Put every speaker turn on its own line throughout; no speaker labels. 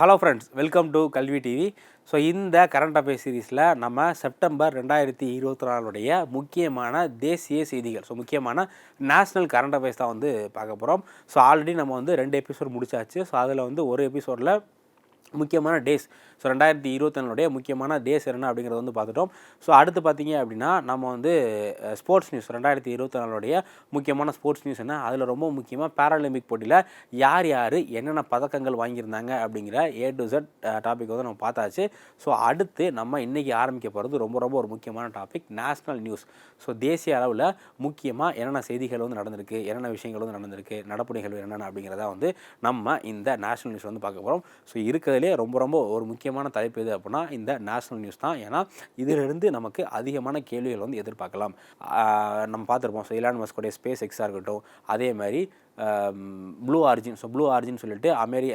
Hello friends welcome to Kalvi TV so இந்த current affairs சீரீஸில் நம்ம செப்டம்பர் ரெண்டாயிரத்தி இருபத்தி நாலுடைய முக்கியமான தேசிய செய்திகள். ஸோ முக்கியமான நேஷ்னல் கரண்ட் அஃபேர்ஸ் தான் வந்து பார்க்க போகிறோம் ஸோ ஆல்ரெடி நம்ம வந்து ரெண்டு எபிசோட் முடிச்சாச்சு. ஸோ அதில் வந்து ஒரு எபிசோடில் முக்கியமான டேஸ் ஸோ ரெண்டாயிரத்தி இருபத்தொன்னுடைய முக்கியமான டேஸ் என்ன அப்படிங்கிறத வந்து பார்த்துட்டோம். ஸோ அடுத்து பார்த்தீங்க அப்படின்னா நம்ம வந்து ஸ்போர்ட்ஸ் நியூஸ் ரெண்டாயிரத்தி இருபத்தி நாலுடைய முக்கியமான ஸ்போர்ட்ஸ் நியூஸ் என்ன? அதில் ரொம்ப முக்கியமாக பேராலிம்பிக் போட்டியில் யார் யார் என்னென்ன பதக்கங்கள் வாங்கியிருந்தாங்க அப்படிங்கிற ஏ டு Z டாபிக் வந்து நம்ம பார்த்தாச்சு. ஸோ அடுத்து நம்ம இன்றைக்கி ஆரம்பிக்க போகிறது ரொம்ப ரொம்ப ஒரு முக்கியமான டாபிக் நேஷ்னல் நியூஸ் ஸோ தேசிய அளவில் முக்கியமாக என்னென்ன செய்திகள் வந்து நடந்திருக்கு என்னென்ன விஷயங்கள் வந்து நடந்திருக்கு நடப்பு நிகழ்வு என்னென்ன அப்படிங்கிறத வந்து நம்ம இந்த நேஷ்னல் நியூஸ் வந்து பார்க்க போகிறோம் ஸோ இருக்கிறதுலே ரொம்ப ரொம்ப ஒரு முக்கியமான தலைப்பு எது அப்படின்னா இந்த நேஷ்னல் நியூஸ் தான். ஏன்னா இதிலிருந்து நமக்கு அதிகமான கேள்விகள் வந்து எதிர்பார்க்கலாம். நம்ம பார்த்துருப்போம் ஸோ இலான் மஸ்கோடைய ஸ்பேஸ் எக்ஸாக இருக்கட்டும் அதே மாதிரி Blue Origin so Blue Origin சொல்லிட்டு அமெரி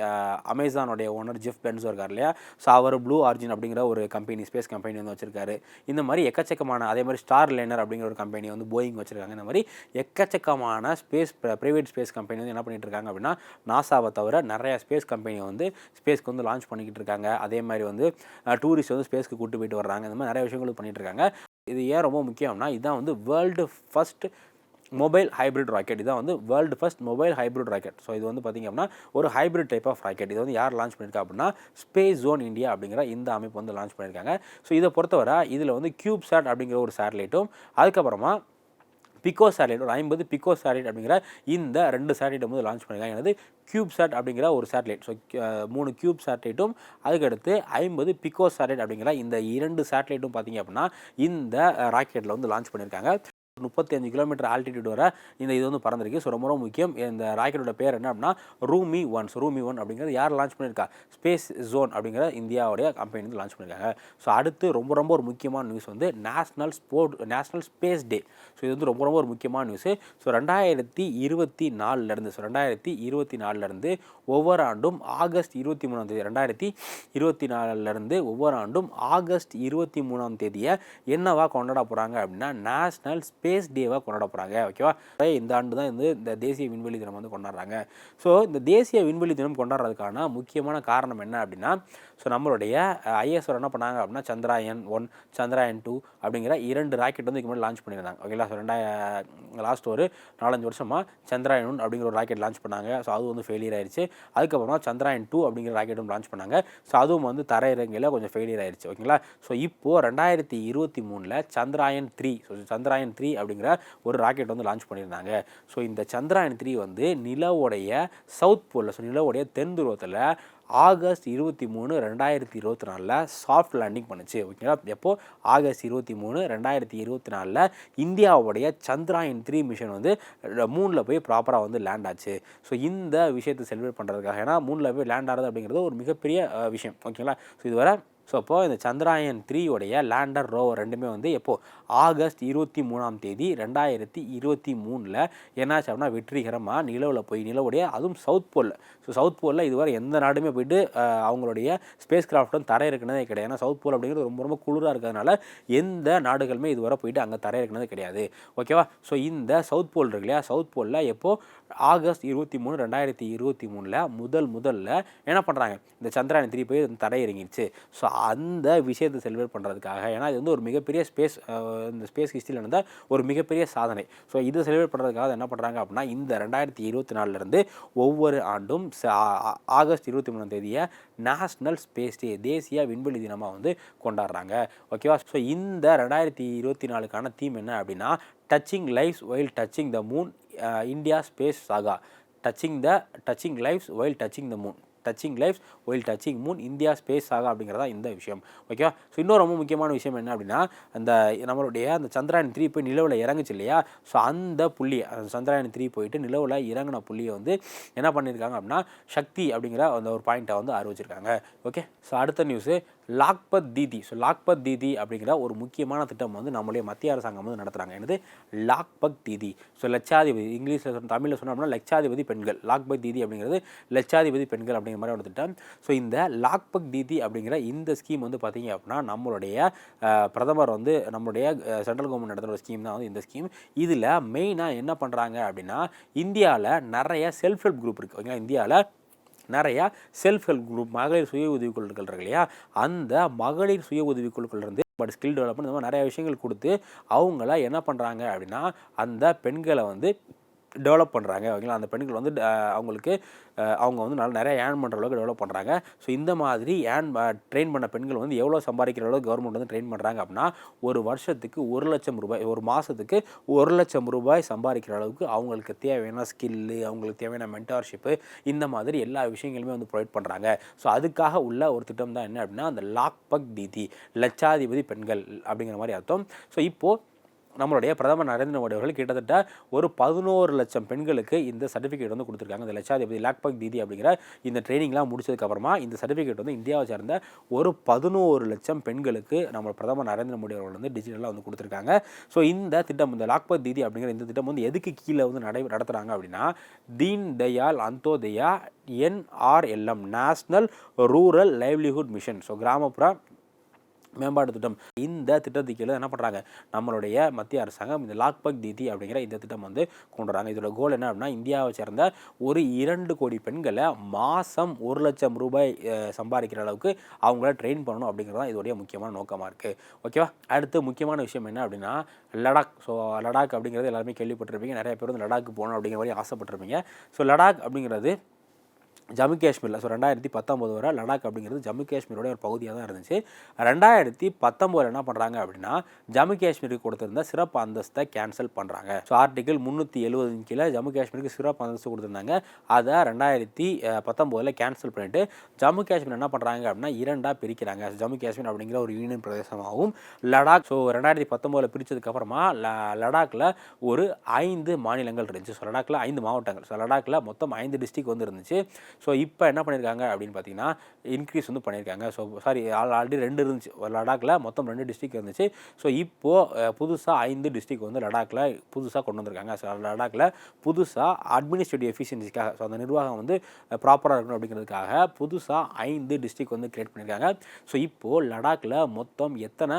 அமேசானுடைய ஓனர் ஜெஃப் பென்ஸோ இருக்கார் இல்லையா? ஸோ அவர் ப்ளூ ஆர்ஜின் அப்படிங்கிற ஒரு கம்பெனி ஸ்பேஸ் கம்பெனி வந்து வச்சிருக்காரு. இந்த மாதிரி எக்கச்சக்கமான அதே மாதிரி ஸ்டார் லைனர் அப்படிங்கிற ஒரு கம்பெனி வந்து போயிங் வச்சுருக்காங்க. இந்த மாதிரி எக்கச்சக்கமான ஸ்பேஸ் ப்ரைவேட் ஸ்பேஸ் கம்பெனி வந்து என்ன பண்ணிட்டு இருக்காங்க அப்படின்னா நாசாவை தவிர நிறைய ஸ்பேஸ் கம்பெனி வந்து ஸ்பேஸ்க்கு வந்து லான்ச் பண்ணிக்கிட்டு இருக்காங்க. அதே மாதிரி வந்து டூரிஸ்ட் வந்து ஸ்பேஸ்க்கு கூட்டு போயிட்டு வர்றாங்க. இந்த மாதிரி நிறைய விஷயங்கள் பண்ணிட்டு இருக்காங்க. இது ஏன் ரொம்ப முக்கியம்னா இதுதான் வந்து world first mobile hybrid rocket இதான் வந்து world first mobile hybrid rocket so இது வந்து பார்த்திங்க அப்படின்னா ஒரு ஹைப்ரிட் டைப் ஆஃப் ராக்கெட் இது வந்து யார் லான்ச் பண்ணியிருக்கா அப்படின்னா ஸ்பேஸ் ஜோன் இந்தியா அப்படிங்கிற இந்த அமைப்பு வந்து லான்ச் பண்ணியிருக்காங்க ஸோ இதை பொறுத்தவரை இதில் வந்து கியூப் சாட் அப்படிங்கிற ஒரு சேட்டலைட்டும் அதுக்கப்புறமா பிகோ சேட்டலைட் ஒரு ஐம்பது பிகோ சேட்டலைட் அப்படிங்கிற இந்த ரெண்டு சேட்டலைட் வந்து லான்ச் பண்ணியிருக்காங்க எனது கியூப் சாட் அப்படிங்கிற ஒரு சேட்டலைட் ஸோ மூணு கியூப் சேட்டலைட்டும் அதுக்கடுத்து ஐம்பது பிகோ சேட்டலைட் அப்படிங்கிற இந்த இரண்டு சேட்டலைட்டும் பார்த்தீங்க அப்படின்னா இந்த ராக்கெட்டில் வந்து லான்ச் பண்ணியிருக்காங்க முப்பத்தி அஞ்சு கிலோமீட்டர் ஆல்டிடியூட் வர இந்த இது வந்து பறந்துருக்கு. ஸோ ரொம்ப ரொம்ப முக்கியம். இந்த ராக்கெட்டோட பேர் என்ன அப்படின்னா Rhumi one so Rhumi one அப்படிங்கிறது யார் லான்ச் பண்ணியிருக்கா? ஸ்பேஸ் ஜோன் அப்படிங்கிற இந்தியாவுடைய கம்பெனி வந்து லான்ச் பண்ணியிருக்காங்க. ஸோ அடுத்து ரொம்ப ரொம்ப ஒரு முக்கியமான நியூஸ் வந்து national sport national space day so இது வந்து ரொம்ப ரொம்ப ஒரு முக்கியமான நியூஸு ஸோ ரெண்டாயிரத்தி இருபத்தி நாலுலேருந்து ஸோ ரெண்டாயிரத்தி இருபத்தி நாலுலேருந்து ஒவ்வொரு ஆண்டும் ஆகஸ்ட் இருபத்தி மூணாம் தேதி ரெண்டாயிரத்தி இருபத்தி நாலுலேருந்து ஒவ்வொரு ஆண்டும் ஆகஸ்ட் இருபத்தி மூணாம் தேதியை என்னவா கொண்டாட போகிறாங்க அப்படின்னா நேஷ்னல் ஸ்பேஸ் டேவாக கொண்டாட போகிறாங்க ஓகேவா இந்த ஆண்டு தான் வந்து இந்த தேசிய விண்வெளி தினம் வந்து கொண்டாடுறாங்க. ஸோ இந்த தேசிய விண்வெளி தினம் கொண்டாடுறதுக்கான முக்கியமான காரணம் என்ன அப்படின்னா ஸோ நம்மளுடைய ஐஎஸ்ஆர் என்ன பண்ணாங்க அப்படின்னா சந்திராயன் ஒன் சந்திராயன் டூ அப்படிங்கிற இரண்டு ராக்கெட் வந்து இதுக்கு முன்னாடி லான்ச் பண்ணியிருந்தாங்க. ஓகேங்களா ஸோ ரெண்டாயிரம் லாஸ்ட் ஒரு நாலஞ்சு வருஷமாக சந்திராயன் ஒன் அப்படிங்கிற ஒரு ராக்கெட் லான்ச் பண்ணாங்க. ஸோ அது வந்து ஃபெயிலியர் ஆயிடுச்சு அதுக்கப்புறமா சந்திராயன் டூ அப்படிங்கிற ராக்கெட்டும் லான்ச் பண்ணாங்க. ஸோ அதுவும் வந்து தரையிறங்கையில் கொஞ்சம் ஃபெயிலியர் ஆயிடுச்சு ஓகேங்களா ஸோ இப்போது ரெண்டாயிரத்தி இருபத்தி மூணில் Chandrayaan three so Chandrayaan three அப்படிங்கிற ஒரு ராக்கெட் வந்து லான்ச் பண்ணியிருந்தாங்க. ஸோ இந்த சந்திராயன் த்ரீ வந்து நிலவுடைய சவுத் போலில் ஸோ நிலவுடைய தென் துருவத்தில் ஆகஸ்ட் இருபத்தி மூணு ரெண்டாயிரத்தி இருபத்தி நாலில் சாஃப்ட் லேண்டிங் பண்ணுச்சு ஓகேங்களா எப்போது ஆகஸ்ட் இருபத்தி மூணு ரெண்டாயிரத்தி இருபத்தி நாலில் இந்தியாவுடைய சந்திராயன் த்ரீ மிஷன் வந்து மூணில் போய் ப்ராப்பராக வந்து லேண்ட் ஆச்சு. ஸோ இந்த விஷயத்தை செலிப்ரேட் பண்ணுறதுக்காக ஏன்னா மூணில் போய் லேண்ட் ஆகிறது அப்படிங்கிறது ஒரு மிகப்பெரிய விஷயம் ஓகேங்களா ஸோ இதுவரை ஸோ அப்போது இந்த சந்திராயன் த்ரீயோடைய லேண்டர் ரோவர் ரெண்டுமே வந்து எப்போது ஆகஸ்ட் இருபத்தி மூணாம் தேதி ரெண்டாயிரத்தி இருபத்தி மூணில் என்னாச்சு அப்படின்னா வெற்றிகரமாக நிலவில் போய் நிலவுடைய அதுவும் சவுத் போலில். ஸோ சவுத் போலில் இதுவரை எந்த நாடுமே போயிட்டு அவங்களுடைய ஸ்பேஸ் கிராஃப்ட்டும் தரை இருக்கிறதே கிடையாது. ஏன்னா சவுத் போல் அப்படிங்கிறது ரொம்ப ரொம்ப குளிராக இருக்கிறதுனால எந்த நாடுகளுமே இதுவரை போயிட்டு அங்கே தரை இருக்கிறதே கிடையாது. ஓகேவா ஸோ இந்த சவுத் போல் இருக்கு இல்லையா? சவுத் போலில் எப்போது ஆகஸ்ட் இருபத்தி மூணு ரெண்டாயிரத்தி இருபத்தி மூணில் முதல் முதல்ல என்ன பண்ணுறாங்க இந்த சந்திராயன் த்ரீ போய் தடை இறங்கிடுச்சு ஸோ அந்த விஷயத்தை செலிப்ரேட் பண்ணுறதுக்காக ஏன்னா இது வந்து ஒரு மிகப்பெரிய ஸ்பேஸ் இந்த ஸ்பேஸ் ஹிஸ்ட்ரியில் நடந்த ஒரு மிகப்பெரிய சாதனை. ஸோ இது செலிப்ரேட் பண்ணுறதுக்காக என்ன பண்ணுறாங்க அப்படின்னா இந்த ரெண்டாயிரத்தி இருபத்தி நாலுலேருந்து ஒவ்வொரு ஆண்டும் ச- ஆ- ஆகஸ்ட் இருபத்தி மூணாம் தேதியை நேஷ்னல் ஸ்பேஸ் டே தேசிய விண்வெளி தினமாக வந்து கொண்டாடுறாங்க. ஓகேவா ஸோ இந்த ரெண்டாயிரத்தி இருபத்தி நாலுக்கான தீம் என்ன அப்படின்னா touching lives while touching the moon India space saga touching the touching lives while touching the moon touching lives while touching moon India space ஆகா அப்படிங்கிறதா இந்த விஷயம். ஓகேவா ஸோ இன்னொரு ரொம்ப முக்கியமான விஷயம் என்ன அப்படின்னா அந்த நம்மளுடைய அந்த சந்திராயன் த்ரீ போய் நிலவில் இறங்குச்சு இல்லையா? ஸோ அந்த புள்ளி அந்த சந்திராயன் த்ரீ போயிட்டு நிலவில் இறங்கின புள்ளியை வந்து என்ன பண்ணியிருக்காங்க அப்படின்னா சக்தி அப்படிங்கிற அந்த ஒரு பாயிண்ட்டை வந்து அறிவிச்சிருக்காங்க. ஓகே ஸோ அடுத்த நியூஸு லாக்பத் தீதி. ஸோ லாக்பத் தீதி அப்படிங்கிற ஒரு முக்கியமான திட்டம் வந்து நம்மளுடைய மத்திய அரசாங்கம் வந்து நடத்துகிறாங்க என்னது? லாக்பக் தீதி. ஸோ லட்சாதிபதி இங்கிலீஷில் சொன்ன தமிழில் சொன்னோம் அப்படின்னா லட்சாதிபதி பெண்கள். லாக்பத் தீதி அப்படிங்கிறது லட்சாதிபதி பெண்கள் அப்படிங்கிற மாதிரி ஒரு திட்டம். ஸோ இந்த லாக்பக் தீதி அப்படிங்கிற இந்த ஸ்கீம் வந்து பார்த்தீங்க அப்படின்னா நம்மளுடைய பிரதமர் வந்து நம்மளுடைய சென்ட்ரல் கவர்மெண்ட் நடத்துகிற ஒரு ஸ்கீம் தான் வந்து இந்த ஸ்கீம் இதில் மெயினாக என்ன பண்ணுறாங்க அப்படின்னா இந்தியாவில் நிறைய செல்ஃப் ஹெல்ப் குரூப் இருக்குது ஓகேங்களா? இந்தியாவில் நிறையா செல்ஃப் ஹெல்ப் குரூப் மகளிர் சுய உதவிக்குழுக்கள் இருக்கு இல்லையா? அந்த மகளிர் சுய உதவிக்குழுக்கள் இருந்து பட் ஸ்கில் டெவலப்மெண்ட் இந்த மாதிரி நிறைய விஷயங்கள் கொடுத்து அவங்கள என்ன பண்ணுறாங்க அப்படின்னா அந்த பெண்களை வந்து டெவலப் பண்ணுறாங்க ஓகேங்களா? அந்த பெண்கள் வந்து அவங்களுக்கு அவங்க வந்து நல்லா நிறைய ஏர்ன் பண்ணுற அளவுக்கு டெவலப் பண்ணுறாங்க ஸோ இந்த மாதிரி ஏர்ன் ட்ரெயின் பண்ண பெண்கள் வந்து எவ்வளோ சம்பாதிக்கிற அளவுக்கு கவர்மெண்ட் வந்து ட்ரெயின் பண்ணுறாங்க அப்படின்னா ஒரு வருஷத்துக்கு ஒரு லட்சம் ரூபாய் ஒரு மாதத்துக்கு ஒரு லட்சம் ரூபாய் சம்பாதிக்கிற அளவுக்கு அவங்களுக்கு தேவையான ஸ்கில்லு அவங்களுக்கு தேவையான மென்டார்ஷிப்பு இந்த மாதிரி எல்லா விஷயங்களுமே வந்து ப்ரொவைட் பண்ணுறாங்க ஸோ அதுக்காக உள்ள ஒரு திட்டம் தான் என்ன அப்படின்னா அந்த லாக் பக் தீதி லட்சாதிபதி பெண்கள் அப்படிங்கிற மாதிரி அர்த்தம். ஸோ இப்போது நம்மளுடைய பிரதமர் நரேந்திர மோடி அவர்கள் கிட்டத்தட்ட ஒரு பதினோரு லட்சம் பெண்களுக்கு இந்த சர்டிஃபிகேட் வந்து கொடுத்துருக்காங்க. இந்த லட்சாதிபதி லாக்பக் தீதி அப்படிங்கிற இந்த ட்ரைனிங்லாம் முடிச்சதுக்கப்புறமா இந்த சர்டிஃபிகேட் வந்து இந்தியாவை சேர்ந்த ஒரு பதினோரு லட்சம் பெண்களுக்கு நம்ம பிரதமர் நரேந்திர மோடி அவர்கள் வந்து டிஜிட்டலாக வந்து கொடுத்துருக்காங்க. ஸோ இந்த திட்டம் இந்த லாக்பக் தீதி அப்படிங்கிற இந்த திட்டம் வந்து எதுக்கு கீழே வந்து நடை நடத்துகிறாங்க அப்படின்னா Deen Dayal Antyodaya NRLM national rural livelihood mission so கிராமப்புற மேம்பாட்டு திட்டம். இந்த திட்டத்துக்கு கீழே என்ன பண்ணுறாங்க நம்மளுடைய மத்திய அரசாங்கம் இந்த லாக்பக் தீதி அப்படிங்கிற இந்த திட்டம் வந்து கொண்டு வராங்க இதோட கோல் என்ன அப்படின்னா இந்தியாவை சேர்ந்த ஒரு இரண்டு கோடி பெண்களை மாதம் ஒரு லட்சம் ரூபாய் சம்பாதிக்கிற அளவுக்கு அவங்கள ட்ரெயின் பண்ணணும் அப்படிங்கிறது தான் இதோடைய முக்கியமான நோக்கமாக இருக்குது ஓகேவா அடுத்து முக்கியமான விஷயம் என்ன அப்படின்னா லடாக். ஸோ லடாக் அப்படிங்கிறது எல்லாருமே கேள்விப்பட்டிருப்பீங்க. நிறைய பேர் வந்து லடாக் போகணும் அப்படிங்கிற மாதிரி ஆசைப்பட்டிருப்பீங்க. ஸோ லடாக் அப்படிங்கிறது ஜம்மு காஷ்மீரில் ஸோ ரெண்டாயிரத்தி பத்தொம்போது வரை லடாக் அப்படிங்கிறது ஜம்மு காஷ்மீரோட ஒரு பகுதியாக தான் இருந்துச்சு. ரெண்டாயிரத்தி பத்தொம்போதில் என்ன பண்ணுறாங்க அப்படின்னா ஜம்மு காஷ்மீருக்கு கொடுத்துருந்த சிறப்பு அந்தஸ்தை கேன்சல் பண்ணுறாங்க ஸோ ஆர்டிகல் முந்நூற்றி எழுபதின் கீழே ஜம்மு காஷ்மீருக்கு சிறப்பு அந்தஸ்து கொடுத்துருந்தாங்க. அதை ரெண்டாயிரத்தி பத்தொம்போதில் கேன்சல் பண்ணிவிட்டு ஜம்மு காஷ்மீர் என்ன பண்ணுறாங்க அப்படின்னா இரண்டாக பிரிக்கிறாங்க. ஜம்மு காஷ்மீர் அப்படிங்கிற ஒரு யூனியன் பிரதேசமாகவும் லடாக் ஸோ ரெண்டாயிரத்தி பத்தொம்போதில் பிரித்ததுக்கப்புறமா ல லடாக்கில் ஒரு ஐந்து மாநிலங்கள் இருந்துச்சு. ஸோ லடாக்கில் ஐந்து மாவட்டங்கள். ஸோ லடாக்கில் மொத்தம் ஐந்து டிஸ்ட்ரிக் வந்து இருந்துச்சு. ஸோ இப்போ என்ன பண்ணியிருக்காங்க அப்படின்னு பார்த்தீங்கன்னா இன்க்ரீஸ் வந்து பண்ணியிருக்காங்க ஸோ சாரி ஆல்ரெடி ரெண்டு இருந்துச்சு. ஒரு லடாக்கில் மொத்தம் ரெண்டு டிஸ்ட்ரிக் இருந்துச்சு. ஸோ இப்போது புதுசாக ஐந்து டிஸ்ட்ரிக் வந்து லடாக்கில் புதுசாக கொண்டு வந்திருக்காங்க. ஸோ லடாக்கில் புதுசாக அட்மினிஸ்ட்ரேட்டிவ் எஃபிஷியன்சிக்காக ஸோ அந்த நிர்வாகம் வந்து ப்ராப்பராக இருக்கணும் அப்படிங்கிறதுக்காக புதுசாக ஐந்து டிஸ்ட்ரிக் வந்து கிரியேட் பண்ணியிருக்காங்க ஸோ இப்போது லடாக்கில் மொத்தம் எத்தனை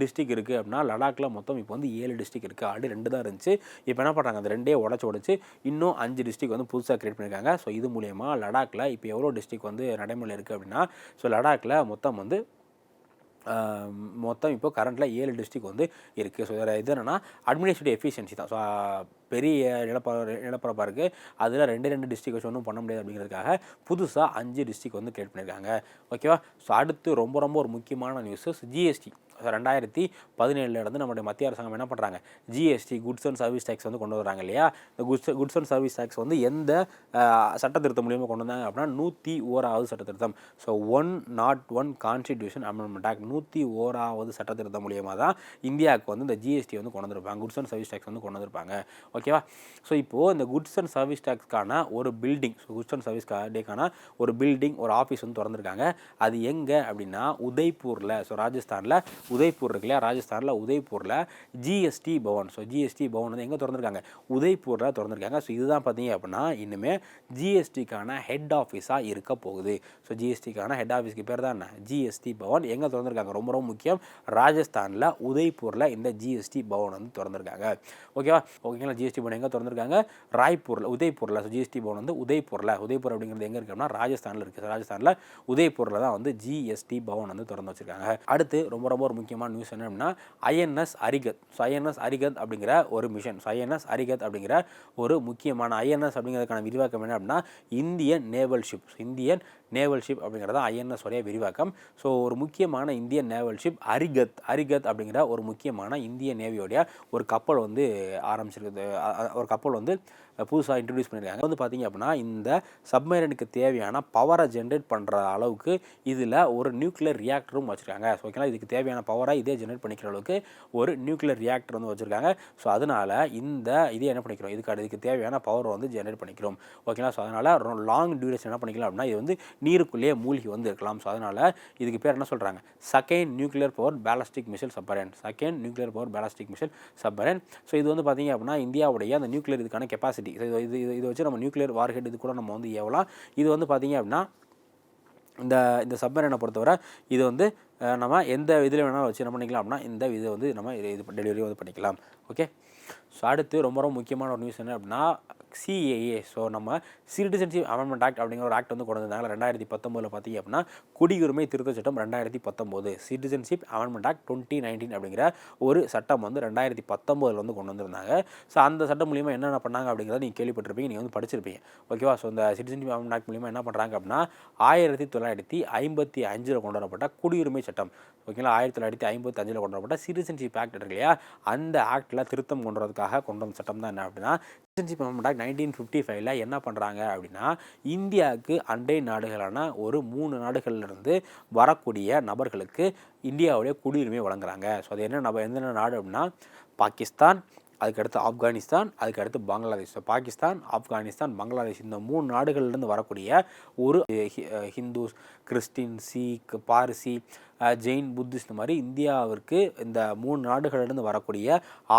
டிஸ்ட்ரிக் இருக்குது அப்படின்னா லடாக்கில் மொத்தம் இப்போ வந்து ஏழு டிஸ்ட்ரிக் இருக்குது ஆல்ரெடி ரெண்டு தான் இருந்துச்சு. இப்போ என்ன பண்ணுறாங்க அந்த ரெண்டே உடச்சி உடச்சி இன்னும் அஞ்சு டிஸ்ட்ரிக் வந்து புதுசாக கிரியேட் பண்ணியிருக்காங்க ஸோ இது மூலயமா லடாக்கில் இப்போ எவ்வளோ டிஸ்ட்ரிக் வந்து நடைமுறையில் இருக்குது அப்படின்னா ஸோ லடாக்கில் மொத்தம் வந்து மொத்தம் இப்போ கரண்ட்டில் ஏழு டிஸ்ட்ரிக் வந்து இருக்குது. ஸோ இதில் இது என்னென்னா அட்மினிஸ்ட்ரேட்டிவ் எஃபிஷியன்சி தான். ஸோ பெரிய நிலப்பர நிலப்பரப்பாக இருக்குது அதில் ரெண்டு ரெண்டு டிஸ்ட்ரிக் வச்சு ஒன்றும் பண்ண முடியாது அப்படிங்கிறதுக்காக புதுசாக அஞ்சு டிஸ்ட்ரிக் வந்து கிரியேட் பண்ணியிருக்காங்க. ஓகேவா ஸோ அடுத்து ரொம்ப ரொம்ப ஒரு முக்கியமான நியூஸஸ் ஜிஎஸ்டி ரெண்டாயிரத்தி பதினேழுலேருந்து நம்முடைய நம்மளுடைய மத்திய அரசாங்கம் என்ன பண்ணுறாங்க GST goods and service tax வந்து கொண்டு வராங்க இல்லையா? இந்த goods goods and service tax வந்து எந்த சட்டத்திருத்தம் மூலியமாக கொண்டு வந்தாங்க அப்படின்னா நூற்றி ஓராவது சட்ட திருத்தம் so one naught one constitution amendment act நூற்றி ஓராவது சட்ட திருத்தம் மூலியமாக தான் இந்தியாவுக்கு வந்து இந்த ஜிஎஸ்டி வந்து கொண்டு வந்திருப்பாங்க. குட்ஸ் அண்ட் சர்வீஸ் டேக்ஸ் வந்து கொண்டு வந்திருப்பாங்க. ஓகேவா ஸோ இப்போது இந்த குட்ஸ் அண்ட் சர்வீஸ் டேக்ஸ்க்கான ஒரு building so goods and service டேக்கான ஒரு பில்டிங் ஒரு ஆஃபீஸ் வந்து திறந்துருக்காங்க. அது எங்கே அப்படின்னா உதய்பூரில் ஸோ ராஜஸ்தானில் உதய்பூர் இருக்கு இல்லையா? ராஜஸ்தானில் உதய்பூரில் GST Bhavan. So GST Bhavan வந்து எங்கே திறந்துருக்காங்க? உதய்பூரில் திறந்துருக்காங்க. ஸோ இதுதான் பார்த்தீங்க அப்படின்னா இன்னுமே ஜிஎஸ்டிக்கான ஹெட் ஆஃபீஸாக இருக்க போகுது. ஸோ ஜிஎஸ்டிக்கான ஹெட் ஆஃபீஸ்க்கு பேர் தான் என்ன? ஜிஎஸ்டி பவன். எங்கே திறந்துருக்காங்க? ரொம்ப ரொம்ப முக்கியம். ராஜஸ்தானில் உதய்பூரில் இந்த ஜிஎஸ்டி பவன் வந்து திறந்துருக்காங்க. ஓகேவா ஓகேங்களா ஜிஎஸ்டி பவன் எங்கே திறந்துருக்காங்க? ராய்ப்பூரில் உதய்பூரில். ஸோ ஜிஎஸ்டி பவன் வந்து உதய்பூரில். உதய்பூர் அப்படிங்கிறது எங்கே இருக்கு அப்படின்னா ராஜஸ்தானில் இருக்குது ராஜஸ்தானில் உதய்பூரில் தான் வந்து ஜிஎஸ்டி பவன் வந்து திறந்து வச்சுருக்காங்க. அடுத்து ரொம்ப ரொம்ப ஒரு முக்கியமான நியூஸ் என்ன அப்படின்னா INS Arighaat so INS Arighaat அப்படிங்கிற ஒரு மிஷன் ஸோ ஐஎன்எஸ் அரிகத் அப்படிங்கிற ஒரு முக்கியமான ஐஎன்எஸ் அப்படிங்கிறதுக்கான விரிவாக்கம் என்ன அப்படின்னா Indian naval ships Indian naval ship அப்படிங்கிறது ஐஎன்எஸ் உடைய விரிவாக்கம். ஸோ ஒரு முக்கியமான Indian naval ship Arighaat Arighaat அப்படிங்கிற ஒரு முக்கியமான இந்திய நேவியோடைய ஒரு கப்பல் வந்து ஆரம்பிச்சிருக்குது. ஒரு கப்பல் வந்து புதுசாக இன்ட்ரடியூஸ் பண்ணியிருக்காங்க வந்து பார்த்தீங்க அப்படின்னா இந்த சப்மரீனுக்கு தேவையான பவரை ஜென்ரேட் பண்ணுற அளவுக்கு இதில் ஒரு நியூக்ளியர் ரியாக்டரும் வச்சுருக்காங்க. ஸோ ஓகேங்களா இதுக்கு தேவையான பவரை இதே ஜென்ரேட் பண்ணிக்கிற அளவுக்கு ஒரு நியூக்ளியர் ரியாக்டர் வந்து வச்சுருக்காங்க. ஸோ அதனால் இந்த இதே என்ன பண்ணிக்கிறோம்? இதுக்கு இதுக்கு தேவையான பவர் வந்து ஜென்ரேட் பண்ணிக்கிறோம். ஓகேங்களா ஸோ அதனால் லாங் டியூரேஷன் என்ன பண்ணிக்கலாம் அப்படின்னா இது வந்து நீருக்குள்ளேயே மூழ்கி வந்து இருக்கலாம் ஸோ அதனால் இதுக்கு பேர் என்ன சொல்கிறாங்க second nuclear power ballistic missile submarine second nuclear power ballistic missile submarine so இது வந்து பார்த்தீங்க அப்படின்னா இந்தியாவுடைய அந்த நியூக்ளியர் இதுக்கான கெப்பாசிட்டி இது இது இது- இதை வச்சு நம்ம நியூக்ளியர் வார்ஹெட் இது கூட நம்ம வந்து ஏவலாம் இது வந்து பார்த்தீங்க அப்படின்னா இந்த இந்த சப்மரீனை பொறுத்தவரை இது வந்து நம்ம எந்த இதில் வேணாலும் வச்சு என்ன பண்ணிக்கலாம் அப்படின்னா இந்த இதை வந்து நம்ம இது இது டெலிவரி வந்து பண்ணிக்கலாம். ஓகே ஸோ அடுத்து ரொம்ப ரொம்ப முக்கியமான ஒரு நியூஸ் என்ன அப்படின்னா சிஏஏ ஸோ நம்ம சிட்டிசன்ஷிப் அமெண்ட்மெண்ட் ஆக்ட் அப்படிங்கிற ஒரு ஆக்ட் வந்து கொண்டு வந்தாங்க ரெண்டாயிரத்தி பத்தொம்போதில் பார்த்தீங்க அப்படின்னா குடியுரிமை திருத்த சட்டம் ரெண்டாயிரத்தி பத்தொம்போது. Citizenship amendment act twenty nineteen அப்படிங்கிற ஒரு சட்டம் வந்து ரெண்டாயிரத்தி பத்தொம்போதில் வந்து கொண்டு வந்திருந்தாங்க. ஸோ அந்த சட்டம் மூலியமாக என்னென்ன பண்ணாங்க அப்படிங்கிறத நீங்கள் கேள்விப்பட்டிருப்பீங்க நீங்கள் வந்து படிச்சிருப்பீங்க. ஓகேவா ஸோ இந்த சிட்டிசன்ஷிப் அமெண்ட் ஆக்ட் மூலியமாக என்ன பண்ணுறாங்க அப்படின்னா ஆயிரத்தி தொள்ளாயிரத்தி ஐம்பத்தி அஞ்சில் கொண்டு வரப்பட்ட குடியுரிமை சட்டம். ஓகேங்களா ஆயிரத்தி தொள்ளாயிரத்தி ஐம்பத்தி அஞ்சில் கொண்டு வரப்பட்ட சிட்டிசன்ஷிப் ஆக்ட் இருக்கு இல்லையா? அந்த ஆக்டில் திருத்தம் கொண்டு வரதுக்காக கொண்டு வந்த சட்டம் தான் என்ன அப்படின்னா citizenship amendment act nineteen fifty ஃபைவ்ல என்ன பண்ணுறாங்க அப்படின்னா இந்தியாவுக்கு அண்டை நாடுகளான ஒரு மூணு நாடுகள்லேருந்து வரக்கூடிய நபர்களுக்கு இந்தியாவுடைய குடியுரிமை வழங்குறாங்க. ஸோ அது என்ன நபர் எந்தெந்த நாடு அப்படின்னா பாகிஸ்தான் அதுக்கடுத்து ஆப்கானிஸ்தான் அதுக்கடுத்து பங்களாதேஷ். ஸோ பாகிஸ்தான் ஆப்கானிஸ்தான் பங்களாதேஷ் இந்த மூணு நாடுகள்லேருந்து வரக்கூடிய ஒரு Hindus Christian Sikh Parsi Jain Buddhist இந்த மாதிரி இந்தியாவிற்கு இந்த மூணு நாடுகளிலிருந்து வரக்கூடிய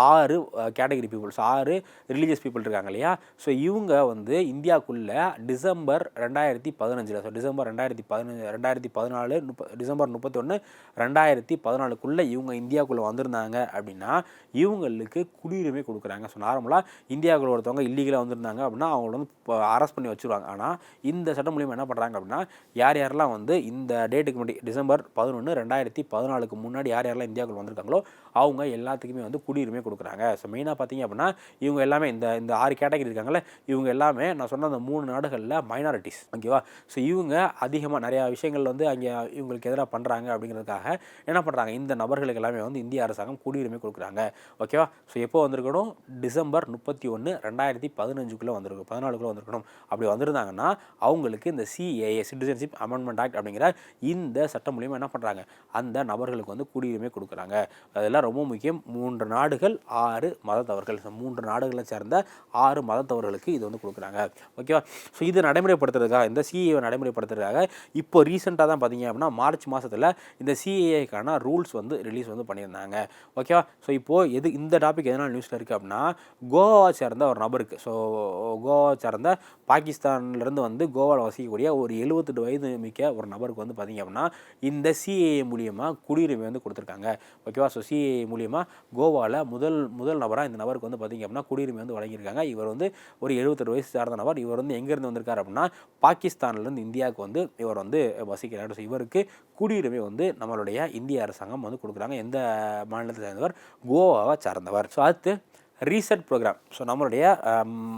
ஆறு கேட்டகரி பீப்புள்ஸ் ஆறு ரிலீஜியஸ் பீப்புள் இருக்காங்க இல்லையா? ஸோ இவங்க வந்து இந்தியாவுக்குள்ளே டிசம்பர் ரெண்டாயிரத்தி பதினஞ்சில் ஸோ டிசம்பர் ரெண்டாயிரத்தி பதினஞ்சு ரெண்டாயிரத்தி பதினாலு முப்ப டிசம்பர் முப்பத்தொன்று ரெண்டாயிரத்தி பதினாலுக்குள்ளே இவங்க இந்தியாவுக்குள்ளே வந்திருந்தாங்க அப்படின்னா இவங்களுக்கு குடியுரிமை கொடுக்குறாங்க. ஸோ நார்மலாக இந்தியாவுக்குள்ள ஒருத்தவங்க இல்லீகலாக வந்திருந்தாங்க அப்படின்னா அவங்கள வந்து அரெஸ்ட் பண்ணி வச்சுருவாங்க. ஆனால் இந்த சட்டம் மூலியமாக என்ன பண்ணுறாங்க அப்படின்னா யார் யாரெல்லாம் வந்து இந்த டேட்டுக்கு முன்னாடி டிசம்பர் பதினொன்று ரெண்டாயிரத்தி பதினாலுக்கு முன்னாடி யார் யாரெல்லாம் இந்தியாவுக்குள்ள வந்திருக்காங்களோ அவங்க எல்லாத்துக்குமே வந்து குடியுரிமை கொடுக்குறாங்க. ஸோ மெயினாக பார்த்தீங்க அப்படின்னா இவங்க எல்லாமே இந்த இந்த ஆறு கேட்டகரி இருக்காங்கல்ல இவங்க எல்லாமே நான் சொன்ன அந்த மூணு நாடுகளில் மைனாரிட்டிஸ் ஓகேவா ஸோ இவங்க அதிகமாக நிறையா விஷயங்கள் வந்து அங்கே இவங்களுக்கு எதிராக பண்ணுறாங்க அப்படிங்கிறதுக்காக என்ன பண்ணுறாங்க இந்த நபர்களுக்கு எல்லாமே வந்து இந்திய அரசாங்கம் குடியுரிமை கொடுக்குறாங்க ஓகேவா ஸோ எப்போ வந்திருக்கணும்? டிசம்பர் முப்பத்தி ஒன்று ரெண்டாயிரத்தி பதினஞ்சுக்குள்ளே வந்திருக்கும் பதினாலுக்குள்ளே வந்திருக்கணும். அப்படி வந்திருந்தாங்கன்னா அவங்களுக்கு இந்த சிஏஏ சிட்டிசன்ஷிப் அமெண்ட்மெண்ட் ஆக்ட் அப்படிங்கிற இந்த சட்டம் மூலியமாக என்ன பண்ணுறாங்க அந்த நபர்களுக்கு வந்து குடியுரிமை கொடுக்குறாங்க. அதில் அதெல்லாம் ரொம்ப முக்கியம். மூன்று நாடுகள் ஆறு மதத்தவர்கள். மூன்று நாடுகளை சேர்ந்த ஆறு மதத்தவர்களுக்கு இது வந்து கொடுக்குறாங்க. ஓகேவா? ஸோ இது நடைமுறைப்படுத்துறதுக்காக இந்த சிஏவை நடைமுறைப்படுத்துறதுக்காக இப்போ ரீசெண்டாக தான் பார்த்தீங்க அப்படின்னா மார்ச் மாதத்தில் இந்த சிஏஏக்கான ரூல்ஸ் வந்து ரிலீஸ் வந்து பண்ணியிருந்தாங்க. ஓகேவா? ஸோ இப்போது எது இந்த டாபிக் எதனால் நியூஸில் இருக்குது அப்படின்னா கோவா சேர்ந்த ஒரு நபருக்கு ஸோ கோவா சேர்ந்த பாகிஸ்தான்லேருந்து வந்து கோவாவில் வசிக்கக்கூடிய ஒரு எழுபத்தெட்டு வயது மிக்க ஒரு நபருக்கு வந்து பார்த்தீங்க அப்படின்னா இந்த சிஏஏ மூலியமாக குடியுரிமை வந்து கொடுத்துருக்காங்க. ஓகேவா? ஸோ சிஏ மூலியமாக கோவாவில் முதல் முதல் நபராக இந்த நபருக்கு வந்து பார்த்தீங்க அப்படின்னா குடியுரிமை வந்து வழங்கியிருக்காங்க. இவர் வந்து ஒரு எழுபத்தெட்டு வயசு சார்ந்த நபர். இவர் வந்து எங்கேருந்து வந்திருக்கார் அப்படின்னா பாகிஸ்தான்லேருந்து இந்தியாவுக்கு வந்து இவர் வந்து வசிக்கிறார். ஸோ இவருக்கு குடியுரிமை வந்து நம்மளுடைய இந்திய அரசாங்கம் வந்து கொடுக்குறாங்க. எந்த மாநிலத்தை சேர்ந்தவர்? கோவாவை சார்ந்தவர். ஸோ அடுத்து ரீசெட் ப்ரோக்ராம். ஸோ நம்மளுடைய